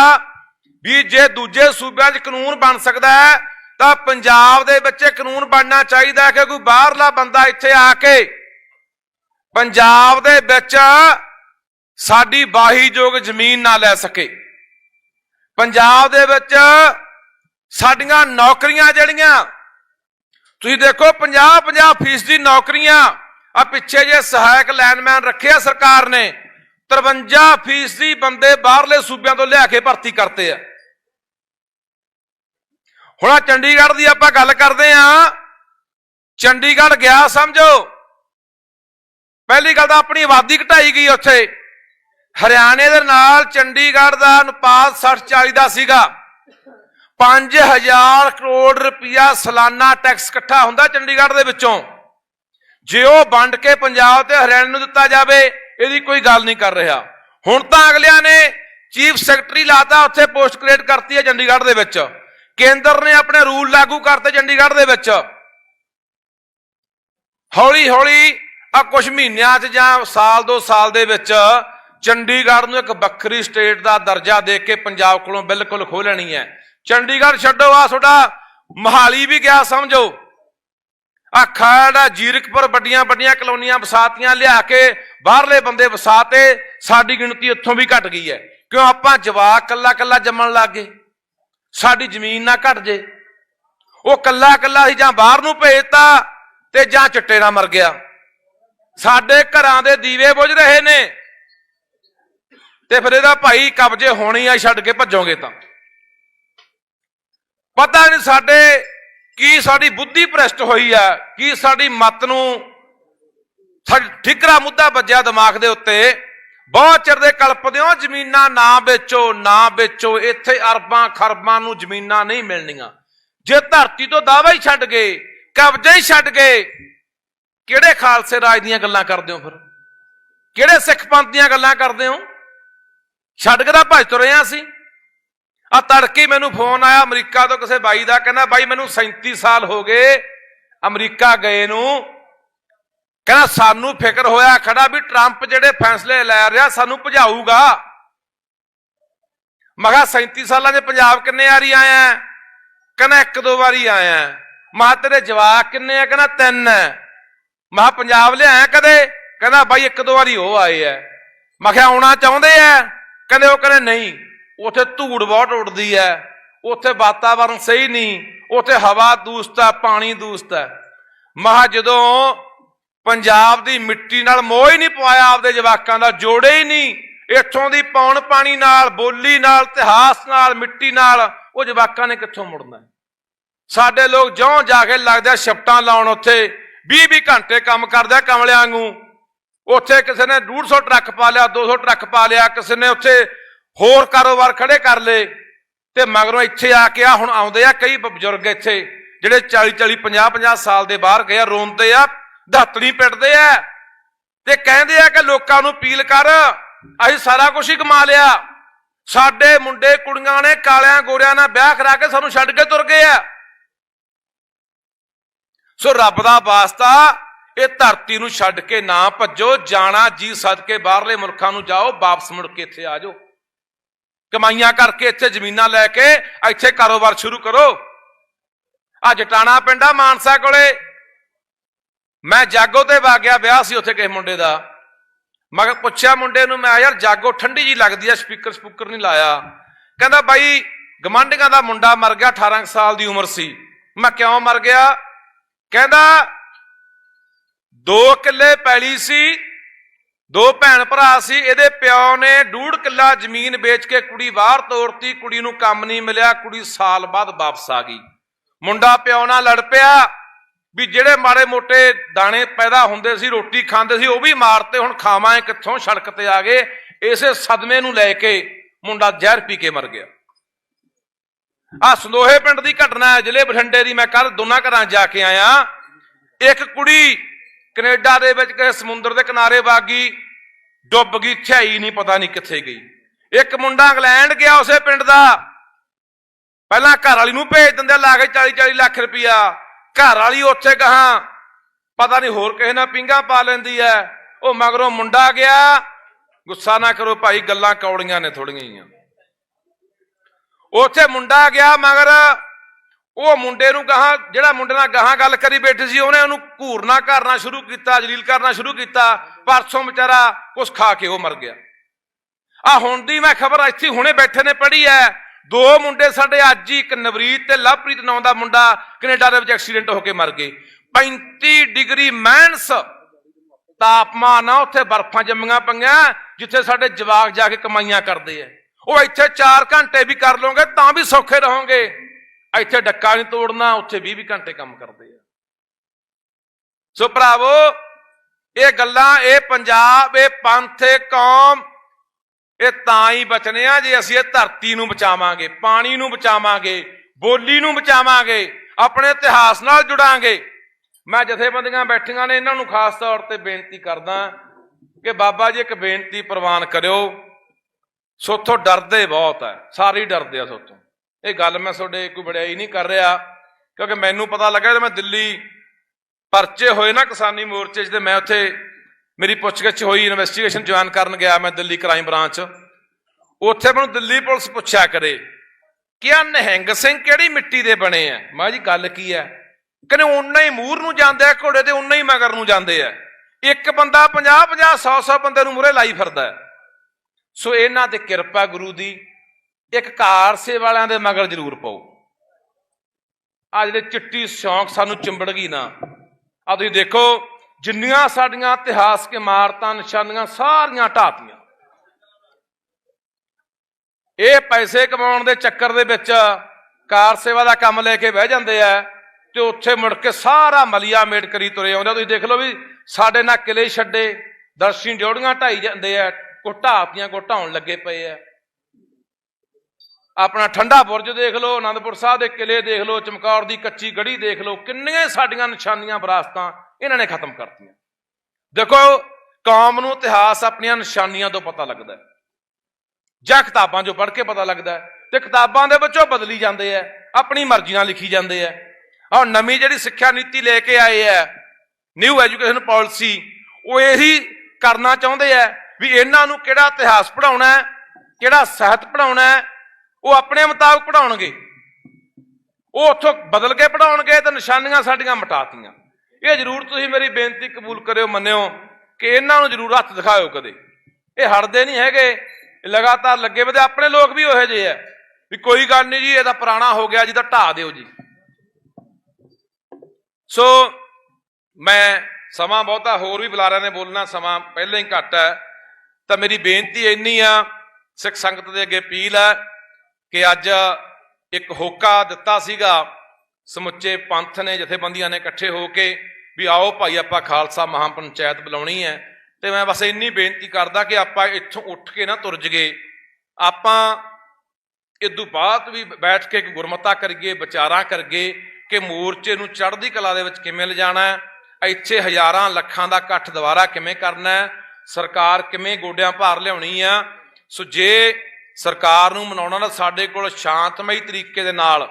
ਵੀ ਜੇ ਦੂਜੇ ਸੂਬਿਆਂ 'ਚ ਕਾਨੂੰਨ ਬਣ ਸਕਦਾ ਹੈ ਤਾਂ ਪੰਜਾਬ ਦੇ ਵਿੱਚ ਇਹ ਕਾਨੂੰਨ ਬਣਨਾ ਚਾਹੀਦਾ ਹੈ ਕਿ ਕੋਈ ਬਾਹਰਲਾ ਬੰਦਾ ਇੱਥੇ ਆ ਕੇ ਪੰਜਾਬ ਦੇ ਵਿੱਚ ਸਾਡੀ ਬਾਹੀਯੋਗ ਜ਼ਮੀਨ ਨਾ ਲੈ ਸਕੇ। ਪੰਜਾਬ ਦੇ ਵਿੱਚ ਸਾਡੀਆਂ ਨੌਕਰੀਆਂ ਜਿਹੜੀਆਂ, ਤੁਸੀਂ ਦੇਖੋ 50 50 ਫੀਸਦੀ ਨੌਕਰੀਆਂ ਆ ਪਿੱਛੇ ਜੇ ਸਹਾਇਕ ਲਾਈਨਮੈਨ ਰੱਖਿਆ ਸਰਕਾਰ ਨੇ 53 ਫੀਸਦੀ ਬੰਦੇ ਬਾਹਰਲੇ ਸੂਬਿਆਂ ਤੋਂ ਲਿਆ ਕੇ ਭਰਤੀ ਕਰਤੇ ਆ। ਹੁਣ ਆਹ ਚੰਡੀਗੜ੍ਹ ਦੀ ਆਪਾਂ ਗੱਲ ਕਰਦੇ ਆ ਚੰਡੀਗੜ੍ਹ ਗਿਆ ਸਮਝੋ। ਪਹਿਲੀ ਗੱਲ ਤਾਂ ਆਪਣੀ ਆਬਾਦੀ ਘਟਾਈ ਗਈ ਉੱਥੇ। ਹਰਿਆਣੇ ਦੇ ਨਾਲ ਚੰਡੀਗੜ੍ਹ ਦਾ ਅਨੁਪਾਤ 60 40 ਦਾ ਸੀਗਾ। 5000 ਕਰੋੜ ਰੁਪਇਆ ਸਾਲਾਨਾ ਟੈਕਸ ਇਕੱਠਾ ਹੁੰਦਾ ਚੰਡੀਗੜ੍ਹ ਦੇ ਵਿੱਚੋਂ। ਜੇ ਉਹ ਵੰਡ ਕੇ ਪੰਜਾਬ ਤੇ ਹਰਿਆਣੇ ਨੂੰ ਦਿੱਤਾ ਜਾਵੇ, ਇਹਦੀ ਕੋਈ ਗੱਲ ਨਹੀਂ ਕਰ ਰਿਹਾ। ਹੁਣ ਤਾਂ ਅਗਲਿਆਂ ਨੇ ਚੀਫ ਸੈਕਟਰੀ ਲਾਤਾ, ਉੱਥੇ ਪੋਸਟ ਕ੍ਰੀਏਟ ਕਰਤੀ ਹੈ ਚੰਡੀਗੜ੍ਹ ਦੇ ਵਿੱਚ। ਕੇਂਦਰ ਨੇ ਆਪਣੇ ਰੂਲ ਲਾਗੂ ਕਰਤੇ ਚੰਡੀਗੜ੍ਹ ਦੇ ਵਿੱਚ। ਹੌਲੀ ਹੌਲੀ ਆ ਕੁਝ ਮਹੀਨਿਆਂ 'ਚ ਜਾਂ ਸਾਲ ਦੋ ਸਾਲ ਦੇ ਵਿੱਚ ਚੰਡੀਗੜ੍ਹ ਨੂੰ ਇੱਕ ਵੱਖਰੀ ਸਟੇਟ ਦਾ ਦਰਜਾ ਦੇ ਕੇ ਪੰਜਾਬ ਕੋਲੋਂ ਬਿਲਕੁਲ ਖੋਹ ਲੈਣੀ ਹੈ। ਚੰਡੀਗੜ੍ਹ ਛੱਡੋ ਆ ਤੁਹਾਡਾ ਮਹਾਲੀ ਵੀ ਗਿਆ, ਸਮਝੋ। ਆ ਖਾੜਾ ਜੀਰਕਪੁਰ ਵੱਡੀਆਂ ਵੱਡੀਆਂ ਕਲੋਨੀਆਂ ਵਸਾਤੀਆਂ ਲਿਆ ਕੇ ਬਾਹਰਲੇ ਬੰਦੇ ਵਸਾਤੇ, ਸਾਡੀ ਗਿਣਤੀ ਇੱਥੋਂ ਵੀ ਘਟ ਗਈ ਹੈ। ਕਿਉਂ ਆਪਾਂ ਜਵਾਕ ਕੱਲਾ ਕੱਲਾ ਜੰਮਣ ਲੱਗ ਗਏ? ਸਾਡੀ ਜ਼ਮੀਨ ਨਾ ਘਟ ਜੇ। ਉਹ ਕੱਲਾ ਕੱਲਾ ਸੀ ਜਾਂ ਬਾਹਰ ਨੂੰ ਭੇਜਤਾ ਤੇ ਜਾਂ ਚਿੱਟੇ ਨਾਲ ਮਰ ਗਿਆ। ਸਾਡੇ ਘਰਾਂ ਦੇ ਦੀਵੇ ਬੁਝ ਰਹੇ ਨੇ। ਤੇ ਫਿਰ ਇਹਦਾ ਭਾਈ ਕਬਜ਼ੇ ਹੋਣੀ ਆ, ਛੱਡ ਕੇ ਭੱਜੋਗੇ ਤਾਂ। ਪਤਾ ਨਹੀਂ ਸਾਡੇ ਕੀ ਸਾਡੀ ਬੁੱਧੀ ਭ੍ਰਸ਼ਟ ਹੋਈ ਆ, ਕੀ ਸਾਡੀ ਮਤ ਨੂੰ ਸਾਡੀ ਠਿਕਰਾ ਮੁੱਦਾ ਵੱਜਿਆ ਦਿਮਾਗ ਦੇ ਉੱਤੇ। ਬਹੁਤ ਚਿਰ ਦੇ ਕਲਪਦੇ ਹੋ ਜ਼ਮੀਨਾਂ ਨਾ ਵੇਚੋ ਨਾ ਵੇਚੋ, ਇੱਥੇ ਅਰਬਾਂ ਖਰਬਾਂ ਨੂੰ ਜ਼ਮੀਨਾਂ ਨਹੀਂ ਮਿਲਣੀਆਂ। ਜੇ ਧਰਤੀ ਤੋਂ ਦਾਵਾ ਹੀ ਛੱਡ ਗਏ, ਕਬਜ਼ੇ ਹੀ ਛੱਡ ਗਏ, ਕਿਹੜੇ ਖਾਲਸੇ ਰਾਜ ਦੀਆਂ ਗੱਲਾਂ ਕਰਦੇ ਹੋ ਫਿਰ? ਕਿਹੜੇ ਸਿੱਖ ਪੰਥ ਦੀਆਂ ਗੱਲਾਂ ਕਰਦੇ ਹੋ? ਛੱਡ ਕੇ ਤਾਂ ਭੱਜ ਤੁਰੇ ਆ ਅਸੀਂ। ਆ ਤੜਕੇ ਮੈਨੂੰ ਫੋਨ ਆਇਆ ਅਮਰੀਕਾ ਤੋਂ ਕਿਸੇ ਬਾਈ ਦਾ, ਕਹਿੰਦਾ, ਬਾਈ, ਮੈਨੂੰ 37 ਸਾਲ ਹੋ ਗਏ, ਅਮਰੀਕਾ ਗਏ ਨੂੰ ਕਹਿੰਦਾ, ਸਾਨੂੰ ਫਿਕਰ ਹੋਇਆ, ਖੜਾ ਵੀ ਟਰੰਪ ਜਿਹੜੇ ਫੈਸਲੇ ਲੈ ਰਿਹਾ, ਸਾਨੂੰ ਭਜਾਊਗਾ। ਮੈਂ ਕਿਹਾ 37 ਸਾਲਾਂ ਦੇ ਪੰਜਾਬ ਕਿੰਨੇ ਵਾਰੀ ਆਇਆ ਕਹਿੰਦਾ, ਇੱਕ ਦੋ ਵਾਰੀ ਆਇਆ ਹੈ। ਮੈਂ ਕਿਹਾ, ਤੇਰੇ ਜਵਾਕ ਕਿੰਨੇ ਆ? ਕਹਿੰਦਾ, ਤਿੰਨ ਹੈ। ਮੈਂ ਕਿਹਾ, ਪੰਜਾਬ ਲਿਆਇਆ ਕਦੇ? ਕਹਿੰਦਾ, ਬਾਈ, ਇੱਕ ਦੋ ਵਾਰੀ ਉਹ ਆਏ ਐ ਮੈਂ ਕਿਹਾ, ਆਉਣਾ ਚਾਹੁੰਦੇ ਐ ਕਹਿੰਦੇ, ਉਹ ਕਹਿੰਦੇ, ਨਹੀਂ। ਉੱਥੇ ਧੂੜ ਬਹੁਤ ਉੱਡਦੀ ਐ ਉੱਥੇ ਵਾਤਾਵਰਣ ਸਹੀ ਨਹੀਂ। ਉੱਥੇ ਹਵਾ ਦੂਸ਼ਤ ਹੈ, ਪਾਣੀ ਦੂਸ਼ਤ ਹੈ। ਮਹਾ ਜਦੋਂ ਪੰਜਾਬ ਦੀ ਮਿੱਟੀ ਨਾਲ ਮੋਹ ਹੀ ਨਹੀਂ ਪਵਾਇਆ ਆਪਦੇ ਜਵਾਕਾਂ ਦਾ, ਜੋੜੇ ਹੀ ਨਹੀਂ। ਇੱਥੋਂ ਦੀ ਪੌਣ ਪਾਣੀ ਨਾਲ, ਬੋਲੀ ਨਾਲ, ਇਤਿਹਾਸ ਨਾਲ, ਮਿੱਟੀ ਨਾਲ, ਉਹ ਜਵਾਕਾਂ ਨੇ ਕਿੱਥੋਂ ਮੁੜਨਾ ਸਾਡੇ ਲੋਕ ਜਿਉਂ ਜਾ ਕੇ ਲੱਗਦਾ ਸ਼ਿਫਟਾਂ ਲਾਉਣ ਉੱਥੇ 20-20 ਘੰਟੇ ਕੰਮ ਕਰਦਾ ਕਮਲਿਆਂ ਵਾਂਗੂ। ਉੱਥੇ ਕਿਸੇ ਨੇ 150 ਟਰੱਕ ਪਾ ਲਿਆ 200 ਟਰੱਕ ਪਾ ਲਿਆ, ਕਿਸੇ ਨੇ ਉੱਥੇ ਹੋਰ ਕਾਰੋਬਾਰ ਖੜੇ ਕਰ ਲਏ। ਤੇ ਮਗਰੋਂ ਇੱਥੇ ਆ ਕੇ ਆ ਹੁਣ ਆਉਂਦੇ ਆ ਕਈ ਬਜ਼ੁਰਗ ਇੱਥੇ, ਜਿਹੜੇ 40 40 50 50 ਸਾਲ ਦੇ ਬਾਹਰ ਗਏ ਆ, ਰੋਂਦੇ ਆ ਦਾਤਣੀ ਪਿੱਟਦੇ ਆ ਤੇ ਕਹਿੰਦੇ ਆ ਕਿ ਲੋਕਾਂ ਨੂੰ ਅਪੀਲ ਕਰ, ਅਸੀਂ ਸਾਰਾ ਕੁਝ ਹੀ ਕਮਾ ਲਿਆ। ਸਾਡੇ ਮੁੰਡੇ ਕੁੜੀਆਂ ਨੇ ਕਾਲਿਆਂ ਗੋਰਿਆਂ ਨਾਲ ਵਿਆਹ ਕਰਾ ਕੇ ਸਾਨੂੰ ਛੱਡ ਕੇ ਤੁਰ ਗਏ ਆ ਸੋ ਰੱਬ ਦਾ ਵਾਸਤਾ, ਇਹ ਧਰਤੀ ਨੂੰ ਛੱਡ ਕੇ ਨਾ ਭੱਜੋ, ਜਾਣਾ ਜੀ ਸਦਕੇ ਬਾਹਰਲੇ ਮੁਲਕਾਂ ਨੂੰ ਜਾਓ, ਵਾਪਸ ਮੁੜ ਕੇ ਇੱਥੇ ਆ ਜਾਓ। ਕਮਾਈਆਂ ਕਰਕੇ ਇੱਥੇ ਜ਼ਮੀਨਾਂ ਲੈ ਕੇ ਇੱਥੇ ਕਾਰੋਬਾਰ ਸ਼ੁਰੂ ਕਰੋ। ਆ ਜਟਾਣਾ ਪਿੰਡਾ ਮਾਨਸਾ ਕੋਲੇ। ਮੈਂ ਜਾਗੋ ਤੇ ਵਾ ਗਿਆ, ਵਿਆਹ ਸੀ ਉੱਥੇ ਕਿਸੇ ਮੁੰਡੇ ਦਾ। ਮੈਂ ਪੁੱਛਿਆ ਮੁੰਡੇ ਨੂੰ, ਮੈਂ ਯਾਰ ਜਾਗੋ ਠੰਡੀ ਜੀ ਲੱਗਦੀ ਆ, ਸਪੀਕਰ ਸਪੂਕਰ ਨਹੀਂ ਲਾਇਆ। ਕਹਿੰਦਾ ਬਾਈ ਗਮੰਡੀਆਂ ਦਾ ਮੁੰਡਾ ਮਰ ਗਿਆ 18 ਕੁ ਸਾਲ ਦੀ ਉਮਰ ਸੀ। ਮੈਂ ਕਿਉਂ ਮਰ ਗਿਆ? ਕਹਿੰਦਾ ਦੋ ਕਿੱਲੇ ਪੈਲੀ ਸੀ, ਦੋ ਭੈਣ ਭਰਾ ਸੀ, ਇਹਦੇ ਪਿਓ ਨੇ ਡੂਢ ਕਿੱਲਾ ਜ਼ਮੀਨ ਵੇਚ ਕੇ ਕੁੜੀ ਬਾਹਰ ਤੋਰਤੀ ਕੁੜੀ ਨੂੰ ਕੰਮ ਨਹੀਂ ਮਿਲਿਆ, ਕੁੜੀ ਸਾਲ ਬਾਅਦ ਵਾਪਸ ਆ ਗਈ। ਮੁੰਡਾ ਪਿਓ ਨਾਲ ਲੜ ਪਿਆ ਵੀ ਜਿਹੜੇ ਮਾੜੇ ਮੋਟੇ ਦਾਣੇ ਪੈਦਾ ਹੁੰਦੇ ਸੀ, ਰੋਟੀ ਖਾਂਦੇ ਸੀ, ਉਹ ਵੀ ਮਾਰਤੇ, ਹੁਣ ਖਾਵਾਂ ਕਿੱਥੋਂ? ਸੜਕ ਤੇ ਆ ਗਏ। ਇਸੇ ਸਦਮੇ ਨੂੰ ਲੈ ਕੇ ਮੁੰਡਾ ਜ਼ਹਿਰ ਪੀ ਕੇ ਮਰ ਗਿਆ। ਆ ਸੰਦੋਹੇ ਪਿੰਡ ਦੀ ਘਟਨਾ ਹੈ, ਜ਼ਿਲ੍ਹੇ ਬਠਿੰਡੇ ਦੀ। ਮੈਂ ਕੱਲ ਦੋਨਾਂ ਘਰਾਂ ਜਾ ਕੇ ਆਇਆ। ਇੱਕ ਕੁੜੀ ਕੈਨੇਡਾ ਦੇ ਵਿੱਚ ਕਿਸੇ ਸਮੁੰਦਰ ਦੇ ਕਿਨਾਰੇ ਵਾਗੀ, ਡੁੱਬ ਗਈ, ਥਿਆਈ ਨਹੀਂ, ਪਤਾ ਨਹੀਂ ਕਿੱਥੇ ਗਈ। ਇੱਕ ਮੁੰਡਾ ਇੰਗਲੈਂਡ ਗਿਆ ਉਸੇ ਪਿੰਡ ਦਾ। ਪਹਿਲਾਂ ਘਰ ਵਾਲੀ ਨੂੰ ਭੇਜ ਦਿੰਦੇ ਲਾ ਕੇ 40 40 ਲੱਖ ਰੁਪਇਆ। ਘਰ ਵਾਲੀ ਉੱਥੇ ਕਹਾ ਪਤਾ ਨਹੀਂ ਹੋਰ ਕਿਸੇ ਨਾਲ ਪਿੰਗਾ ਪਾ ਲੈਂਦੀ ਐ। ਉਹ ਮਗਰੋਂ ਮੁੰਡਾ ਗਿਆ। ਗੁੱਸਾ ਨਾ ਕਰੋ ਭਾਈ, ਗੱਲਾਂ ਕੌੜੀਆਂ ਨੇ ਥੋੜੀਆਂ ਹੀ ਆ ਉੱਥੇ ਮੁੰਡਾ ਗਿਆ ਮਗਰ, ਉਹ ਮੁੰਡੇ ਨੂੰ ਕਹਾ ਜਿਹੜਾ ਮੁੰਡੇ ਨਾਲ ਗਾਹਾਂ ਗੱਲ ਕਰੀ ਬੈਠੀ ਸੀ, ਉਹਨੇ ਉਹਨੂੰ ਘੂਰਨਾ ਕਰਨਾ ਸ਼ੁਰੂ ਕੀਤਾ ਜਲੀਲ ਕਰਨਾ ਸ਼ੁਰੂ ਕੀਤਾ। ਪਰਸੋਂ ਵਿਚਾਰਾ ਕੁਛ ਖਾ ਕੇ ਉਹ ਮਰ ਗਿਆ। ਆ ਹੁਣ ਦੀ ਮੈਂ ਖਬਰ ਇੱਥੇ ਹੁਣੇ ਬੈਠੇ ਨੇ ਪੜ੍ਹੀ ਐ। ਦੋ ਮੁੰਡੇ ਸਾਡੇ ਅੱਜ ਹੀ, ਇੱਕ ਨਵਰੀਤ ਤੇ ਲਵਪ੍ਰੀਤ ਨਾਂ ਦਾ ਮੁੰਡਾ ਕੈਨੇਡਾ ਦੇ ਵਿੱਚ ਐਕਸੀਡੈਂਟ ਹੋ ਕੇ ਮਰ ਗਏ। 35 ਡਿਗਰੀ ਮਾਈਨਸ ਤਾਪਮਾਨ ਆ, ਉੱਥੇ ਬਰਫਾਂ ਜੰਮੀਆਂ ਪਈਆਂ, ਜਿੱਥੇ ਸਾਡੇ ਜਵਾਕ ਜਾ ਕੇ ਕਮਾਈਆਂ ਕਰਦੇ ਆ। ਉਹ ਇੱਥੇ 4 ਘੰਟੇ ਵੀ ਕਰ ਲਓਗੇ, ਤਾਂ ਵੀ ਸੌਖੇ ਰਹੋਗੇ। ਇੱਥੇ ਡੱਕਾ ਨਹੀਂ ਤੋੜਨਾ, ਉੱਥੇ 20 20 ਘੰਟੇ ਕੰਮ ਕਰਦੇ ਆ। ਸੋ ਭਰਾਵੋ, ਇਹ ਗੱਲਾਂ, ਇਹ ਪੰਜਾਬ, ਇਹ ਪੰਥ, ਇਹ ਕੌਮ ਇਹ ਤਾਂ ਹੀ ਬਚਨੇ ਆ ਜੇ ਅਸੀਂ ਇਹ ਧਰਤੀ ਨੂੰ ਬਚਾਵਾਂਗੇ, ਪਾਣੀ ਨੂੰ ਬਚਾਵਾਂਗੇ, ਬੋਲੀ ਨੂੰ ਬਚਾਵਾਂਗੇ, ਆਪਣੇ ਇਤਿਹਾਸ ਨਾਲ ਜੁੜਾਂਗੇ। ਮੈਂ ਜਥੇਬੰਦੀਆਂ ਬੈਠੀਆਂ ਨੇ, ਇਹਨਾਂ ਨੂੰ ਖਾਸ ਤੌਰ ਤੇ ਬੇਨਤੀ ਕਰਦਾ ਕਿ ਬਾਬਾ ਜੀ ਇੱਕ ਬੇਨਤੀ ਪ੍ਰਵਾਨ ਕਰਿਓ। ਸੋਥੋਂ ਡਰਦੇ ਬਹੁਤ ਹੈ ਸਾਰੇ ਡਰਦੇ ਆ ਸੋਥੋਂ। ਇਹ ਗੱਲ ਮੈਂ ਤੁਹਾਡੇ ਕੋਈ ਬੜਾਈ ਨਹੀਂ ਕਰ ਰਿਹਾ, ਕਿਉਂਕਿ ਮੈਨੂੰ ਪਤਾ ਲੱਗਾ ਜਦੋਂ ਮੈਂ ਦਿੱਲੀ ਪਰਚੇ ਹੋਏ ਨਾ ਕਿਸਾਨੀ ਮੋਰਚੇ 'ਚ ਤੇ ਮੈਂ ਉੱਥੇ ਮੇਰੀ ਪੁੱਛਗਿੱਛ ਹੋਈ ਇਨਵੈਸਟੀਗੇਸ਼ਨ ਜੁਆਇਨ ਕਰਨ ਗਿਆ ਮੈਂ ਦਿੱਲੀ ਕ੍ਰਾਈਮ ਬ੍ਰਾਂਚ ਉੱਥੇ ਮੈਨੂੰ ਦਿੱਲੀ ਪੁਲਿਸ ਪੁੱਛਿਆ ਕਰੇ ਕਿ ਆ ਨਹਿੰਗ ਸਿੰਘ ਕਿਹੜੀ ਮਿੱਟੀ ਦੇ ਬਣੇ ਆ ਮੈਂ ਜੀ, ਗੱਲ ਕੀ ਹੈ ਕਹਿੰਦੇ ਉਨਾ ਹੀ ਮੂਰ ਨੂੰ ਜਾਂਦੇ ਆ, ਘੋੜੇ ਤੇ ਉਨਾ ਹੀ ਮਗਰ ਨੂੰ ਜਾਂਦੇ ਆ ਇੱਕ ਬੰਦਾ 50 50 100 100 ਬੰਦੇ ਨੂੰ ਮੂਰੇ ਲਾਈ ਫਿਰਦਾ ਸੋ ਇਹਨਾਂ ਤੇ ਕਿਰਪਾ ਗੁਰੂ ਦੀ, ਇੱਕ ਕਾਰਸੇ ਵਾਲਿਆਂ ਦੇ ਮਗਰ ਜ਼ਰੂਰ ਪਾਓ। ਆ ਜਿਹੜੇ ਚਿੱਟੀ ਸ਼ੌਂਕ ਸਾਨੂੰ ਚਿੰਬੜ ਗਈ ਨਾ ਆ ਤੁਸੀਂ ਦੇਖੋ ਜਿੰਨੀਆਂ ਸਾਡੀਆਂ ਇਤਿਹਾਸਕ ਇਮਾਰਤਾਂ, ਨਿਸ਼ਾਨੀਆਂ, ਸਾਰੀਆਂ ਢਾਤੀਆਂ ਇਹ ਪੈਸੇ ਕਮਾਉਣ ਦੇ ਚੱਕਰ ਦੇ ਵਿੱਚ ਕਾਰ ਸੇਵਾ ਦਾ ਕੰਮ ਲੈ ਕੇ ਬਹਿ ਜਾਂਦੇ ਆ ਤੇ ਉੱਥੇ ਮੁੜ ਕੇ ਸਾਰਾ ਮਲੀਆ ਮੇਟ ਕਰੀ ਤੁਰੇ ਆਉਂਦੇ ਤੁਸੀਂ ਦੇਖ ਲਓ ਵੀ ਸਾਡੇ ਨਾਲ ਕਿਲੇ ਛੱਡੇ ਦਰਸ਼ੀ ਡਿਉੜੀਆਂ ਢਾਈ ਜਾਂਦੇ ਆ, ਕੋ ਢਾਪੀਆਂ ਲੱਗੇ ਪਏ ਆ। ਆਪਣਾ ਠੰਡਾ ਬੁਰਜ ਦੇਖ ਲਓ ਆਨੰਦਪੁਰ ਸਾਹਿਬ ਦੇ ਕਿਲੇ ਦੇਖ ਲਓ, ਚਮਕੌਰ ਦੀ ਕੱਚੀ ਗੜੀ ਦੇਖ ਲਓ, ਕਿੰਨੀਆਂ ਸਾਡੀਆਂ ਨਿਸ਼ਾਨੀਆਂ, ਵਿਰਾਸਤਾਂ ਇਹਨਾਂ ਨੇ ਖਤਮ ਕਰਤੀਆਂ। ਦੇਖੋ, ਕੌਮ ਨੂੰ ਇਤਿਹਾਸ ਆਪਣੀਆਂ ਨਿਸ਼ਾਨੀਆਂ ਤੋਂ ਪਤਾ ਲੱਗਦਾ ਹੈ। ਜਾਂ ਕਿਤਾਬਾਂ 'ਚੋਂ ਪੜ੍ਹ ਕੇ ਪਤਾ ਲੱਗਦਾ ਹੈ ਤੇ ਕਿਤਾਬਾਂ ਦੇ ਵਿੱਚੋਂ ਬਦਲੀ ਜਾਂਦੇ ਆ ਆਪਣੀ ਮਰਜ਼ੀ ਨਾਲ ਲਿਖੀ ਜਾਂਦੇ ਆ ਔਰ ਨਵੀਂ ਜਿਹੜੀ ਸਿੱਖਿਆ ਨੀਤੀ ਲੈ ਕੇ ਆਏ ਆ ਨਿਊ ਐਜੂਕੇਸ਼ਨ ਪਾਲਿਸੀ ਉਹ ਇਹੀ ਕਰਨਾ ਚਾਹੁੰਦੇ ਆ ਵੀ ਇਹਨਾਂ ਨੂੰ ਕਿਹੜਾ ਇਤਿਹਾਸ ਪੜਾਉਣਾ ਹੈ, ਕਿਹੜਾ ਸਾਹਿਤ ਪੜਾਉਣਾ ਹੈ, ਉਹ ਆਪਣੇ ਮੁਤਾਬਕ ਪੜਾਉਣਗੇ ਉਹ ਉੱਥੋਂ ਬਦਲ ਕੇ ਪੜਾਉਣਗੇ ਤੇ ਨਿਸ਼ਾਨੀਆਂ ਸਾਡੀਆਂ ਮਿਟਾਤੀਆਂ ਇਹ ਜ਼ਰੂਰ ਤੁਸੀਂ ਮੇਰੀ ਬੇਨਤੀ ਕਬੂਲ ਕਰਿਓ, ਮੰਨਿਓ ਕਿ ਇਹਨਾਂ ਨੂੰ ਜ਼ਰੂਰ ਹੱਥ ਦਿਖਾਇਓ ਕਦੇ। ਇਹ ਹਟਦੇ ਨਹੀਂ ਹੈਗੇ ਲਗਾਤਾਰ ਲੱਗੇ ਵੇ ਤੇ ਆਪਣੇ ਲੋਕ ਵੀ ਉਹੇ ਜਿਹੇ ਆ ਵੀ ਕੋਈ ਗੱਲ ਨਹੀਂ ਜੀ, ਇਹ ਤਾਂ ਪੁਰਾਣਾ ਹੋ ਗਿਆ ਜੀ ਤਾਂ ਢਾ ਦਿਓ ਜੀ। ਸੋ ਮੈਂ ਸਮਾਂ ਬਹੁਤਾ ਹੋਰ ਵੀ ਬੁਲਾਰਿਆਂ ਨੇ ਬੋਲਣਾ, ਸਮਾਂ ਪਹਿਲਾਂ ਹੀ ਘੱਟ ਹੈ। ਤਾਂ ਮੇਰੀ ਬੇਨਤੀ ਇੰਨੀ ਆ, ਸਿੱਖ ਸੰਗਤ ਦੇ ਅੱਗੇ ਅਪੀਲ ਹੈ ਕਿ ਅੱਜ ਇੱਕ ਹੋਕਾ ਦਿੱਤਾ ਸੀਗਾ ਸਮੁੱਚੇ ਪੰਥ ਨੇ, ਜਥੇਬੰਦੀਆਂ ਨੇ ਇਕੱਠੇ ਹੋ ਕੇ ਵੀ ਆਓ ਭਾਈ ਆਪਾਂ ਖਾਲਸਾ ਮਹਾਪੰਚਾਇਤ ਬੁਲਾਉਣੀ ਹੈ। ਤੇ ਮੈਂ ਬਸ ਇੰਨੀ ਬੇਨਤੀ ਕਰਦਾ ਕਿ ਆਪਾਂ ਇੱਥੋਂ ਉੱਠ ਕੇ ਨਾ ਤੁਰ ਜਗੇ ਆਪਾਂ ਇਦੋਂ ਬਾਅਦ ਵੀ ਬੈਠ ਕੇ ਇੱਕ ਗੁਰਮਤਾ ਕਰੀਏ, ਵਿਚਾਰਾਂ ਕਰੀਏ ਕਿ ਮੋਰਚੇ ਨੂੰ ਚੜ੍ਹਦੀ ਕਲਾ ਦੇ ਵਿੱਚ ਕਿਵੇਂ ਲਿਜਾਣਾ ਹੈ, ਇੱਥੇ ਹਜ਼ਾਰਾਂ ਲੱਖਾਂ ਦਾ ਇਕੱਠ ਦੁਬਾਰਾ ਕਿਵੇਂ ਕਰਨਾ ਹੈ, ਸਰਕਾਰ ਕਿਵੇਂ ਗੋਡਿਆਂ ਭਾਰ ਲਿਆਉਣੀ ਆ। ਸੋ ਜੇ ਸਰਕਾਰ ਨੂੰ ਮਨਾਉਣਾ ਤਾਂ ਸਾਡੇ ਕੋਲ ਸ਼ਾਂਤਮਈ ਤਰੀਕੇ ਦੇ ਨਾਲ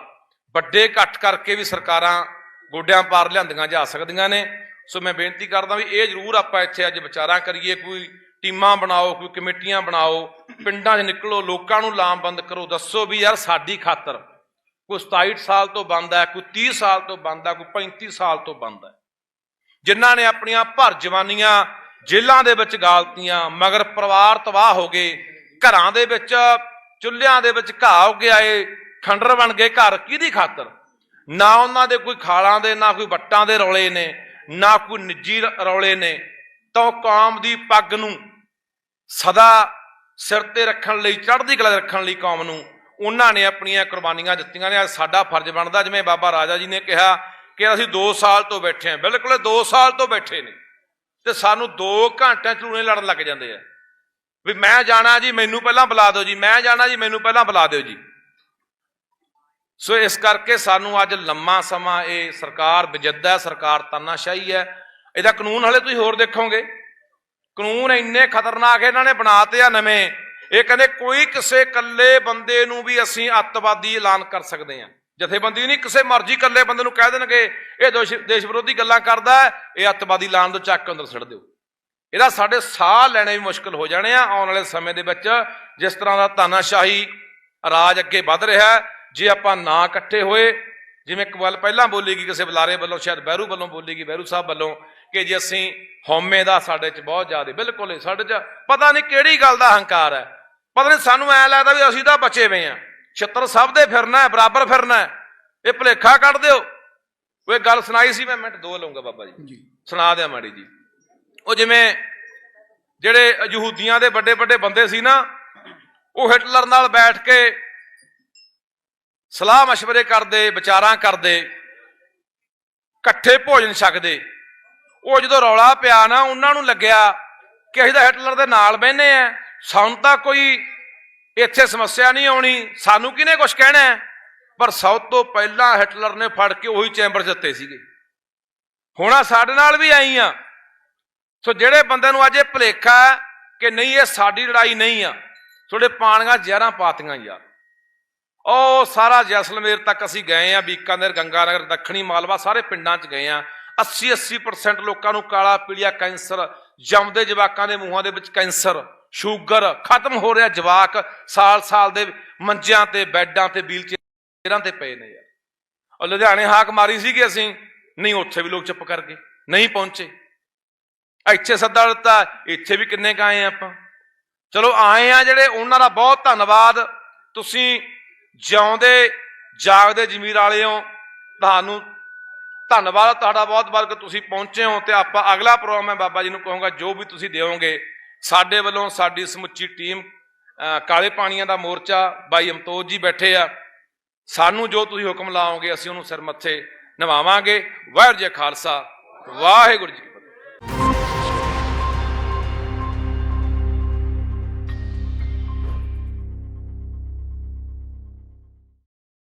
ਵੱਡੇ ਇਕੱਠ ਕਰਕੇ ਵੀ ਸਰਕਾਰਾਂ ਗੋਡਿਆਂ ਪਾਰ ਲਿਆਂਦੀਆਂ ਜਾ ਸਕਦੀਆਂ ਨੇ। ਸੋ ਮੈਂ ਬੇਨਤੀ ਕਰਦਾ ਵੀ ਇਹ ਜ਼ਰੂਰ ਆਪਾਂ ਇੱਥੇ ਅੱਜ ਵਿਚਾਰਾਂ ਕਰੀਏ, ਕੋਈ ਟੀਮਾਂ ਬਣਾਓ, ਕੋਈ ਕਮੇਟੀਆਂ ਬਣਾਓ, ਪਿੰਡਾਂ 'ਚ ਨਿਕਲੋ, ਲੋਕਾਂ ਨੂੰ ਲਾਮਬੰਦ ਕਰੋ, ਦੱਸੋ ਵੀ ਯਾਰ ਸਾਡੀ ਖਾਤਰ ਕੋਈ 27 ਸਾਲ ਤੋਂ ਬੰਦ ਹੈ, ਕੋਈ 30 ਸਾਲ ਤੋਂ ਬੰਦ ਹੈ, ਕੋਈ 35 ਸਾਲ ਤੋਂ ਬੰਦ ਹੈ। ਜਿਨ੍ਹਾਂ ਨੇ ਆਪਣੀਆਂ ਭਰ ਜਵਾਨੀਆਂ ਜੇਲ੍ਹਾਂ ਦੇ ਵਿੱਚ ਗਾਲਤੀਆਂ, ਮਗਰ ਪਰਿਵਾਰ ਤਬਾਹ ਹੋ ਗਏ, ਘਰਾਂ ਦੇ ਵਿੱਚ, ਚੁੱਲ੍ਹਿਆਂ ਦੇ ਵਿੱਚ ਘਾਹ ਹੋ ਗਿਆ ਏ ਖੰਡਰ ਬਣ ਗਏ ਘਰ, ਕਿਹਦੀ ਖਾਤਰ? ਨਾ ਉਹਨਾਂ ਦੇ ਕੋਈ ਖਾਲਾਂ ਦੇ, ਨਾ ਕੋਈ ਵੱਟਾਂ ਦੇ ਰੌਲੇ ਨੇ, ਨਾ ਕੋਈ ਨਿੱਜੀ ਰੌਲੇ ਨੇ। ਤਾਂ ਉਹ ਕੌਮ ਦੀ ਪੱਗ ਨੂੰ ਸਦਾ ਸਿਰ ਤੇ ਰੱਖਣ ਲਈ, ਚੜ੍ਹਦੀ ਕਲਾ ਰੱਖਣ ਲਈ ਕੌਮ ਨੂੰ ਉਹਨਾਂ ਨੇ ਆਪਣੀਆਂ ਕੁਰਬਾਨੀਆਂ ਦਿੱਤੀਆਂ ਨੇ। ਅੱਜ ਸਾਡਾ ਫਰਜ਼ ਬਣਦਾ, ਜਿਵੇਂ ਬਾਬਾ ਰਾਜਾ ਜੀ ਨੇ ਕਿਹਾ ਕਿ ਅਸੀਂ 2 ਸਾਲ ਤੋਂ ਬੈਠੇ ਹਾਂ। ਬਿਲਕੁਲ 2 ਸਾਲ ਤੋਂ ਬੈਠੇ ਨੇ। ਤੇ ਸਾਨੂੰ 2 ਘੰਟਿਆਂ ਚੂਨੇ ਲੜਨ ਲੱਗ ਜਾਂਦੇ ਆ। ਵੀ ਮੈਂ ਜਾਣਾ ਜੀ, ਮੈਨੂੰ ਪਹਿਲਾਂ ਬੁਲਾ ਦਿਓ ਜੀ, ਮੈਂ ਜਾਣਾ ਜੀ, ਮੈਨੂੰ ਪਹਿਲਾਂ ਬੁਲਾ ਦਿਓ ਜੀ। ਸੋ ਇਸ ਕਰਕੇ ਸਾਨੂੰ ਅੱਜ ਲੰਮਾ ਸਮਾਂ ਇਹ ਸਰਕਾਰ ਬਜਿੱਦਾ ਹੈ ਸਰਕਾਰ ਤਾਨਾਸ਼ਾਹੀ ਹੈ। ਇਹਦਾ ਕਾਨੂੰਨ ਹਲੇ ਤੁਸੀਂ ਹੋਰ ਦੇਖੋਗੇ। ਕਾਨੂੰਨ ਇੰਨੇ ਖਤਰਨਾਕ ਇਹਨਾਂ ਨੇ ਬਣਾਤੇ ਆ ਨਵੇਂ। ਇਹ ਕਹਿੰਦੇ ਕੋਈ ਕਿਸੇ ਇਕੱਲੇ ਬੰਦੇ ਨੂੰ ਵੀ ਅਸੀਂ ਅੱਤਵਾਦੀ ਐਲਾਨ ਕਰ ਸਕਦੇ ਹਾਂ। ਜਥੇਬੰਦੀ ਨਹੀਂ ਕਿਸੇ ਮਰਜ਼ੀ ਇਕੱਲੇ ਬੰਦੇ ਨੂੰ ਕਹਿ ਦੇਣਗੇ ਇਹ ਦੋਸ਼- ਦੇਸ਼ ਵਿਰੋਧੀ ਗੱਲਾਂ ਕਰਦਾ ਇਹ ਅੱਤਵਾਦੀ ਐਲਾਨ ਤੋਂ ਚੱਕ ਕੇ ਅੰਦਰ ਸਿੱਟ ਦਿਓ। ਇਹਦਾ ਸਾਡੇ ਸਾਹ ਲੈਣੇ ਵੀ ਮੁਸ਼ਕਲ ਹੋ ਜਾਣੇ ਆ ਆਉਣ ਵਾਲੇ ਸਮੇਂ ਦੇ ਵਿੱਚ ਜਿਸ ਤਰ੍ਹਾਂ ਦਾ ਤਾਨਾਸ਼ਾਹੀ ਰਾਜ ਅੱਗੇ ਵੱਧ ਰਿਹਾ ਹੈ, ਜੇ ਆਪਾਂ ਨਾ ਇਕੱਠੇ ਹੋਏ ਜਿਵੇਂ ਇੱਕ ਗੱਲ ਪਹਿਲਾਂ ਬੋਲੀਗੀ ਕਿਸੇ ਬੁਲਾਰੇ ਵੱਲੋਂ ਸ਼ਾਇਦ ਬਹਿਰੂ ਵੱਲੋਂ ਬੋਲੀਗੀ ਬਹਿਰੂ ਸਾਹਿਬ ਵੱਲੋਂ ਕਿ ਜੇ ਅਸੀਂ ਹਉਮੈ ਦਾ ਸਾਡੇ 'ਚ ਬਹੁਤ ਜ਼ਿਆਦਾ ਬਿਲਕੁਲ ਹੀ ਸਾਡੇ 'ਚ ਪਤਾ ਨਹੀਂ ਕਿਹੜੀ ਗੱਲ ਦਾ ਹੰਕਾਰ ਹੈ। ਪਤਾ ਨਹੀਂ ਸਾਨੂੰ ਐ ਲੱਗਦਾ ਵੀ ਅਸੀਂ ਤਾਂ ਬਚੇ ਹੋਏ ਆ ਛਿੱਤਰ ਸਭ ਦੇ ਫਿਰਨਾ ਹੈ ਬਰਾਬਰ ਫਿਰਨਾ ਹੈ। ਇਹ ਭੁਲੇਖਾ ਕੱਢ ਦਿਓ। ਉਹ ਇੱਕ ਗੱਲ ਸੁਣਾਈ ਸੀ ਮੈਂ ਮਿੰਟ ਦੋ ਲਊਂਗਾ ਬਾਬਾ ਜੀ। ਸੁਣਾ ਦਿਆਂ ਮਾੜੀ ਜੀ। ਉਹ ਜਿਵੇਂ ਜਿਹੜੇ ਯਹੂਦੀਆਂ ਦੇ ਵੱਡੇ ਵੱਡੇ ਬੰਦੇ ਸੀ ਨਾ ਉਹ ਹਿਟਲਰ ਨਾਲ ਬੈਠ ਕੇ ਸਲਾਹ مشਵਰੇ ਕਰਦੇ, ਵਿਚਾਰਾਂ ਕਰਦੇ, ਇਕੱਠੇ ਭੋਜਨ ਛਕਦੇ। ਉਹ ਜਦੋਂ ਰੌਲਾ ਪਿਆ ਨਾ, ਉਹਨਾਂ ਨੂੰ ਲੱਗਿਆ ਕਿ ਅਸੀਂ ਤਾਂ ਹਿਟਲਰ ਦੇ ਨਾਲ ਬਹਿਨੇ ਆ। ਸਾਨੂੰ ਤਾਂ ਕੋਈ ਇੱਥੇ ਸਮੱਸਿਆ ਨਹੀਂ ਆਉਣੀ। ਸਾਨੂੰ ਕਿਹਨੇ ਕੁਝ ਕਹਿਣਾ ਪਰ ਸਭ ਤੋਂ ਪਹਿਲਾਂ ਹਿਟਲਰ ਨੇ ਫੜ ਕੇ ਉਹੀ ਚੈਂਬਰ 'ਚ ਦਿੱਤੇ ਸੀਗੇ। ਹੁਣ ਸਾਡੇ ਨਾਲ ਵੀ ਆਈ ਆ। ਸੋ ਜਿਹੜੇ ਬੰਦੇ ਨੂੰ ਅੱਜ ਇਹ ਭੁਲੇਖਾ ਕਿ ਨਹੀਂ, ਇਹ ਸਾਡੀ ਲੜਾਈ ਨਹੀਂ ਆ। ਤੁਹਾਡੇ ਪਾਣੀਆਂ ਜ਼ਹਿਰਾਂ ਪਾਤੀਆਂ ਯਾਰ। ਉਹ ਸਾਰਾ ਜੈਸਲਮੇਰ ਤੱਕ ਅਸੀਂ ਗਏ ਆ, ਬੀਕਾਨੇਰ, ਗੰਗਾਨਗਰ, ਦੱਖਣੀ ਮਾਲਵਾ ਸਾਰੇ ਪਿੰਡਾਂ 'ਚ ਗਏ ਆ। 80 80% ਲੋਕਾਂ ਨੂੰ ਕਾਲਾ, ਪੀਲੀਆ ਕੈਂਸਰ ਜੰਮਦੇ ਜਵਾਕਾਂ ਦੇ ਮੂੰਹਾਂ ਦੇ ਵਿੱਚ ਕੈਂਸਰ, ਸ਼ੂਗਰ, ਖਤਮ ਹੋ ਰਿਹਾ ਜਵਾਕ ਸਾਲ ਸਾਲ ਦੇ ਮੰਜਿਆਂ ਤੇ, ਬੈੱਡਾਂ ਤੇ, ਵੀਲਚੇਅਰਾਂ ਤੇ ਪਏ ਨੇ ਯਾਰ ਉਹ ਲੁਧਿਆਣੇ ਹਾਕ ਮਾਰੀ ਸੀ ਕਿ ਅਸੀਂ, ਨਹੀਂ ਉੱਥੇ ਵੀ ਲੋਕ ਚੁੱਪ ਕਰ ਗਏ, ਨਹੀਂ ਪਹੁੰਚੇ। ਇੱਥੇ ਸੱਦਾ ਦਿੱਤਾ, ਇੱਥੇ ਵੀ ਕਿੰਨੇ ਕ ਆਏ ਆਪਾਂ। ਚਲੋ ਆਏ ਆ ਜਿਹੜੇ, ਉਹਨਾਂ ਦਾ ਬਹੁਤ ਧੰਨਵਾਦ। ਤੁਸੀਂ ਜਿਉਂਦੇ, ਜਾਗਦੇ ਜ਼ਮੀਰ ਵਾਲਿਓ ਤੁਹਾਨੂੰ ਧੰਨਵਾਦ, ਤੁਹਾਡਾ ਬਹੁਤ ਬਹੁਤ ਕਿ ਤੁਸੀਂ ਪਹੁੰਚੇ ਹੋ ਤੇ ਆਪਾਂ ਅਗਲਾ ਪ੍ਰੋਗਰਾਮ ਮੈਂ ਬਾਬਾ ਜੀ ਨੂੰ ਕਹੂੰਗਾ, ਜੋ ਵੀ ਤੁਸੀਂ ਦਿਓਗੇ, ਸਾਡੇ ਵੱਲੋਂ ਸਾਡੀ ਸਮੁੱਚੀ ਟੀਮ ਕਾਲੇ ਪਾਣੀਆਂ ਦਾ ਮੋਰਚਾ, ਬਾਈ ਅਮਤੋਜ ਜੀ ਬੈਠੇ ਆ। ਸਾਨੂੰ ਜੋ ਤੁਸੀਂ ਹੁਕਮ ਲਾਓਗੇ, ਅਸੀਂ ਉਹਨੂੰ ਸਿਰ ਮੱਥੇ ਨਿਭਾਵਾਂਗੇ ਵਾਹਿਗੁਰੂ ਜੀ ਖਾਲਸਾ, ਵਾਹਿਗੁਰੂ ਜੀ